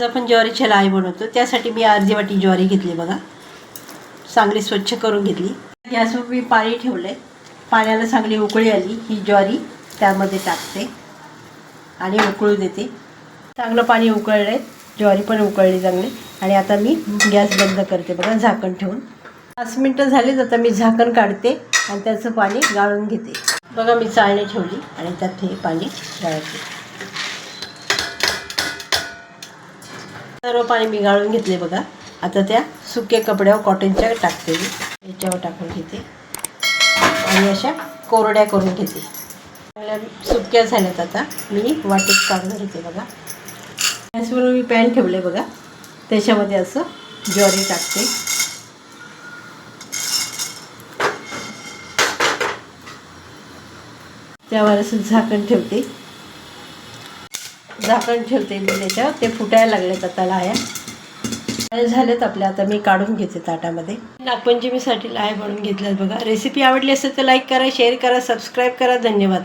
आज आपण ज्वारीच्या लाई बनवतो. त्यासाठी मी अर्धी वाटी ज्वारी घेतली बघा. चांगली स्वच्छ करून घेतली. गॅसवर मी पाणी ठेवले पाण्याला चांगली उकळी आली. ही ज्वारी त्यामध्ये टाकते. आणि उकळू देते. चांगलं पाणी उकळलं आहे ज्वारी पण उकळली चांगली. आणि आता मी गॅस बंद करते बघा झाकण ठेवून. पाच मिनटं झालीच आता मी झाकण काढते आणि त्याचं पाणी गाळून घेते. बघा मी चाळणी ठेवली आणि त्यात हे पाणी गाळते. सर्व पाणी मी गाळून घेतले बघा. आता त्या सुक्या कपड्यावर कॉटनच्या टाकते याच्यावर टाकून घेते. आणि अशा कोरड्या करून घेते. सुक्या झाल्यात आता. मी वाटेत काढून घेते बघा. गॅसवर मी पॅन ठेवले बघा. त्याच्यामध्ये असं ज्वारी टाकते. त्यावर असं झाकण ठेवते. झाकण ठेवते मी त्याच्यावर. ते फुटायला लागलेत आता लाया झालेत आपल्या. आता मी काढून घेते ताटामध्ये. नागपंचमीसाठी लाय बनवून घेतल्यात बघा. रेसिपी आवडली असेल तर लाईक करा शेअर करा सबस्क्राईब करा. धन्यवाद.